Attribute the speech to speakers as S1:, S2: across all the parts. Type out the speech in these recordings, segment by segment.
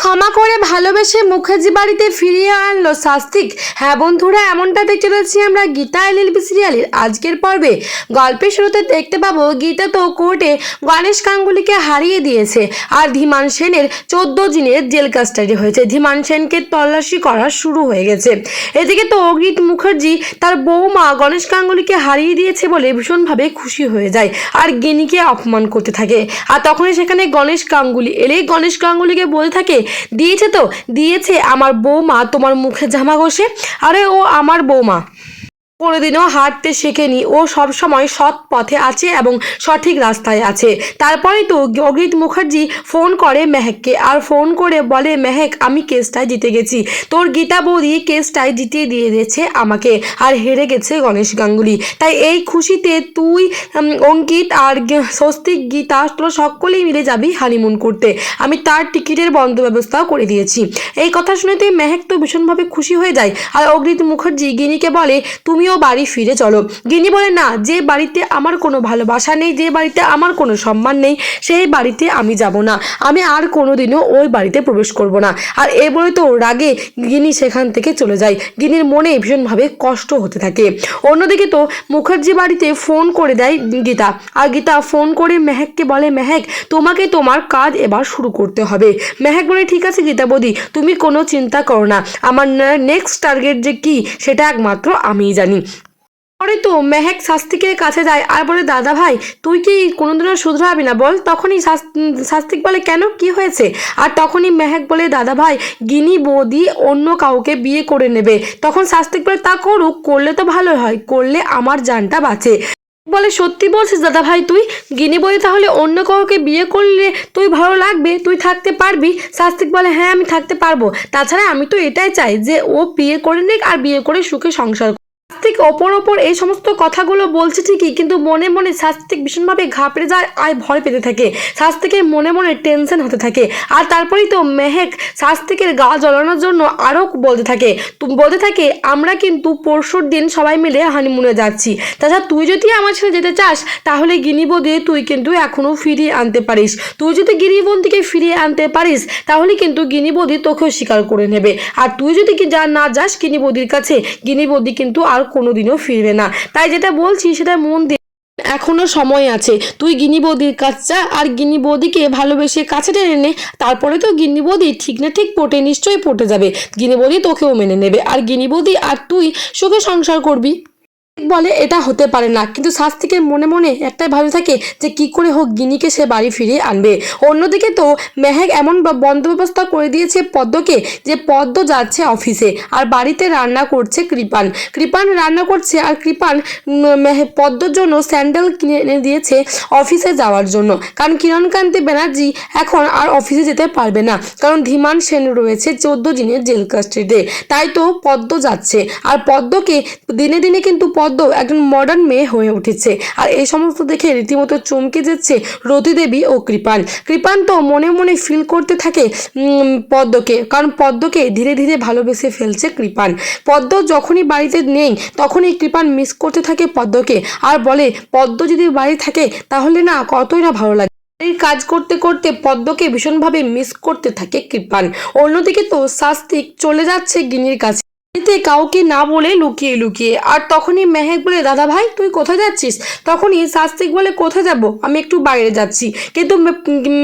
S1: ক্ষমা করে ভালোবেসে মুখার্জি বাড়িতে ফিরিয়ে আনলো শাস্তিক হ্যাঁ বন্ধুরা, এমনটা দেখতে চলেছি আমরা গীতা এলএলবি সিরিয়ালের আজকের পর্বে। গল্পের শুরুতে দেখতে পাবো গীতা তো কোর্টে গণেশ গাঙ্গুলিকে হারিয়ে দিয়েছে আর ধীমান সেনের চোদ্দ দিনের জেল কাস্টাডি হয়েছে। ধীমান সেনকে তল্লাশি করা শুরু হয়ে গেছে। এদিকে তো অগ্রিত মুখার্জি তার বৌমা গণেশ গাঙ্গুলিকে হারিয়ে দিয়েছে বলে ভীষণভাবে খুশি হয়ে যায় আর গিনিকে অপমান করতে থাকে। আর তখনই সেখানে গণেশ গাঙ্গুলি এলেই গণেশ গাঙ্গুলিকে বলে থাকে দিয়েছে তো দিয়েছে। আমার বৌমা তোমার মুখে জামা ঘষে। আরে ও আমার বৌমা। কোনোদিনও হাঁটতে শেখেনি। ও সব সময় সৎ পথে আছে এবং সঠিক রাস্তায় আছে। তারপরেই তো অগ্রিত মুখার্জি ফোন করে মেহেককে আর ফোন করে বলে, মেহেক, আমি কেসটায় জিতে গেছি। তোর গীতা বৌদি কেসটায় জিতিয়ে দিয়ে দিয়েছে আমাকে আর হেরে গেছে গণেশ গাঙ্গুলি। তাই এই খুশিতে তুই অঙ্কিত আর স্বস্তিক, গীতা, তোরা সকলেই মিলে যাবি হানিমুন করতে। আমি তার টিকিটের বন্ধ ব্যবস্থাও করে দিয়েছি। এই কথা শুনেতে মেহেক তো ভীষণভাবে খুশি হয়ে যায়। আর অগ্রিত মুখার্জি গিনিকে বলে, তুমিও বাড়ি ফিরে চলো। গিনি বলে, না, যে বাড়িতে আমার কোনো ভালোবাসা নেই, যে বাড়িতে আমার কোনো সম্মান নেই, সেই বাড়িতে আমি যাব না। আমি আর কোনো দিনও ওই বাড়িতে প্রবেশ করব না। আর এ বলে তো রাগে গিনি সেখান থেকে চলে যায়। গিনির মনে ভীষণভাবে কষ্ট হতে থাকে। অন্যদিকে তো মুখার্জি বাড়িতে ফোন করে দেয় গীতা, আর গীতা ফোন করে মেহেককে বলে, মেহেক, তোমাকে তোমার কাজ এবার শুরু করতে হবে। মেহেক বলে, ঠিক আছে গীতা বৌদি, তুমি কোনো চিন্তা করো না। আমার নেক্সট টার্গেট যে কি, সেটা একমাত্র আমিই জানি। পরে তো মেহেক শাস্তিকের কাছে যায় আর বলে, দাদা ভাই, তুই কি কোনোদিনও শুধরাবি না বল? তখনই শাস- শাস্তিক বলে, কেন? কি হয়েছে? আর তখনই মেহেক বলে, দাদা ভাই, গিনি বৌদি অন্য কাউকে বিয়ে করে নেবে। তখন শাস্তিক বলে, তা করুক, করলে তো ভালো হয়, করলে আমার জানটা বাঁচে। বলে, সত্যি বলছিস দাদা ভাই তুই? গিনি বলে তাহলে অন্য কাউকে বিয়ে করলে তুই ভালো লাগবে? তুই থাকতে পারবি? শাস্তিক বলে হ্যাঁ আমি থাকতে পারব। তাছাড়া আমি তো এটাই চাই যে ও বিয়ে করে নিক আর বিয়ে করে সুখে সংসার করুক। শাস্তিক ওপর ওপর এই সমস্ত কথাগুলো বলছে ঠিকই, কিন্তু মনে মনে শাস্তিক ভীষণভাবে ঘাবড়ে যায় আর ভয় পেতে থাকে। শাস্তিকের মনে মনে টেনশন হতে থাকে। আর তারপরেই তো মেহেক শাস্তিকের গা জ্বলানোর জন্য আরও বলতে থাকে। বলতে থাকে, আমরা কিন্তু পরশুর দিন সবাই মিলে হানিমুনে যাচ্ছি। তাছাড়া তুই যদি আমার সাথে যেতে চাস, তাহলে গিনিবদি তুই কিন্তু এখনও ফিরিয়ে আনতে পারিস। তুই যদি গিরিবন্দিকে ফিরিয়ে আনতে পারিস, তাহলে কিন্তু গিনিবদি তোকেও স্বীকার করে নেবে। আর তুই যদি কি যা না যাস, গিনিবদির কাছে, গিনিবদি কিন্তু আর কোনোদিনও ফিরবে না। তাই যেটা বলছি সেটা মন দিয়ে এখনও সময় আছে। তুই গিনি বৌদির কাজ চা আর গিনি বৌদিকে ভালোবেসে কাছে টেনে নে। তারপরে তো গিনি বৌদি ঠিক না ঠিক পটে নিশ্চয়ই পটে যাবে। গিনি বৌদি তোকেও মেনে নেবে। আর গিনি বৌদি আর তুই সুখে সংসার করবি। বলে এটা হতে পারে না। কিন্তু শাস্তিকের মনে মনে একটাই ভাবে থাকে যে কি করে হোক গিনিকে সে বাড়ি ফিরিয়ে আনবে। অন্যদিকে তো মেহেক এমন ব- বন্ধ ব্যবস্থা করে দিয়েছে পদ্মকে যে পদ্ম যাচ্ছে অফিসে আর বাড়িতে রান্না করছে কৃপান। কৃপান রান্না করছে আর কৃপান পদ্মর জন্য স্যান্ডেল কিনে এনে দিয়েছে অফিসে যাওয়ার জন্য। কারণ কিরণকান্তি ব্যানার্জি এখন আর অফিসে যেতে পারবে না। কারণ ধীমান সেন রয়েছে চোদ্দ দিনের জেল কাস্টডিতে। তাই তো পদ্ম যাচ্ছে। আর পদ্মকে দিনে দিনে কিন্তু পদ্ম একজন মডার্ন মেয়ে হয়ে উঠেছে। আর এই সমস্ত দেখে রীতিমতো চমকে যাচ্ছে রতিদেবী ও কৃপান। কৃপান তো মনে মনে ফিল করতে থাকে পদ্মকে। কারণ পদ্মকে ধীরে ধীরে ভালোবেসে ফেলছে কৃপান। পদ্ম যখনই বাড়িতে নেই, তখনই কৃপান মিস করতে থাকে পদ্মকে। আর বলে, পদ্ম যদি বাড়ি থাকে, তাহলে না কতই না ভালো লাগে। এই কাজ করতে করতে পদ্মকে ভীষণভাবে মিস করতে থাকে কৃপান। অন্যদিকে তো শাস্তিক চলে যাচ্ছে গিনির কাছে। এতে কাউকে না বলে লুকিয়ে লুকিয়ে। আর তখনই মেহেক বলে দাদা ভাই তুই কোথায় যাচ্ছিস? তখনই শাস্তিক বলে কোথায় যাব? আমি একটু বাইরে যাচ্ছি। কিন্তু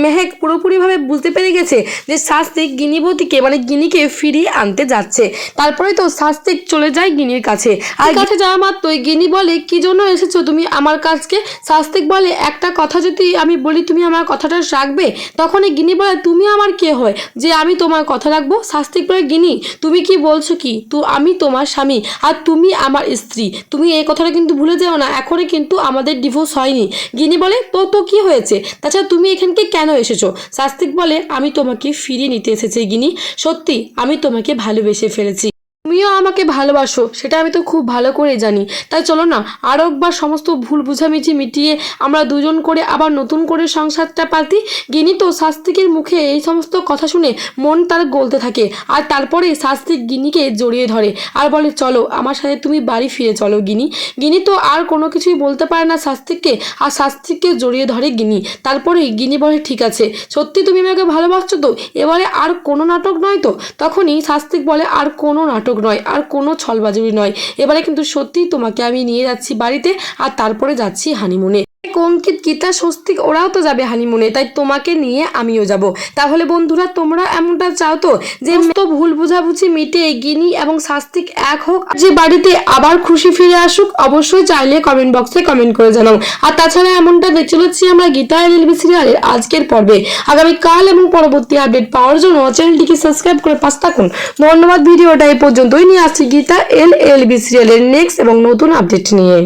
S1: মেহেক পুরোপুরিভাবে বুঝতে পেরে গেছে যে শাস্তিক গিনিবতীকে মানে গিনিকে ফিরিয়ে আনতে যাচ্ছে। তারপরে তো শাস্তিক চলে যায় গিনির কাছে। আর কাছে যাওয়া মাত্রই গিনি বলে কি জন্য এসেছ তুমি আমার কাছকে শাস্তিক বলে একটা কথা যদি আমি বলি তুমি আমার কথাটা রাখবে? তখনই গিনি বলে তুমি আমার কে হয় যে আমি তোমার কথা রাখব? শাস্তিক বলে গিনি তুমি কি বলছো কি? তো আমি তোমার স্বামী আর তুমি আমার স্ত্রী। তুমি এই কথাটা কিন্তু ভুলে যাও না, এখনই কিন্তু আমাদের ডিভোর্স হয়নি। গিনি বলে, তো তো কি হয়েছে? তাছাড়া তুমি এখানকে কেন এসেছ? শাস্তিক বলে, আমি তোমাকে ফিরিয়ে নিতে এসেছি গিনি সত্যি, আমি তোমাকে ভালোবেসে ফেলেছি। তুমিও আমাকে ভালোবাসো, সেটা আমি তো খুব ভালো করে জানি। তাই চলো না আরও একবার সমস্ত ভুল বুঝামিঝি মিটিয়ে আমরা দুজন করে আবার নতুন করে সংসারটা পাতি গিনি তো শাস্তিকের মুখে এই সমস্ত কথা শুনে মন তার গলতে থাকে, আর তারপরে শাস্তিক গিনিকে জড়িয়ে ধরে, আর বলে, চলো, আমার সাথে তুমি বাড়ি ফিরে চলো গিনি। গিনি তো আর কোনো কিছুই বলতে পারে না শাস্তিককে আর শাস্তিককে জড়িয়ে ধরে গিনি। তারপরে গিনি বলে, ঠিক আছে, সত্যি তুমি আমাকে ভালোবাসছো তো? এবারে আর কোনো নাটক নয় তো? তখনই শাস্তিক বলে, আর কোনো নাটক নয়, আর কোনো ছলবাজুরি নয়। এবারে কিন্তু সত্যিই তোমাকে আমি নিয়ে যাচ্ছি বাড়িতে, আর তারপরে যাচ্ছি হানিমুনে কঙ্কিত, গীতা, স্বস্তিক, ওরাও তো যাবে হানিমুনে, তাই তোমাকে নিয়ে আমিও যাব। তাহলে বন্ধুরা, তোমরা এমনটা চাও তো যে তো ভুল বুঝাবুঝি মিটে গিনি এবং শাস্তিক এক হোক যে বাড়িতে আবার খুশি ফিরে আসুক, অবশ্যই চাইলে কমেন্ট বক্সে কমেন্ট করে জানাও। আর তাছাড়া এমনটা দেখতে চলেছি আমরা গীতা এল এলএলবি সিরিয়ালের আজকের পর্বে। আগামীকাল এবং পরবর্তী আপডেট পাওয়ার জন্য চ্যানেলটিকে সাবস্ক্রাইব করে পাশ থাকুন। ধন্যবাদ, ভিডিওটা এই পর্যন্তই। নিয়ে আসছি গীতা এল এল বি সিরিয়ালের নেক্সট এবং নতুন আপডেট নিয়ে।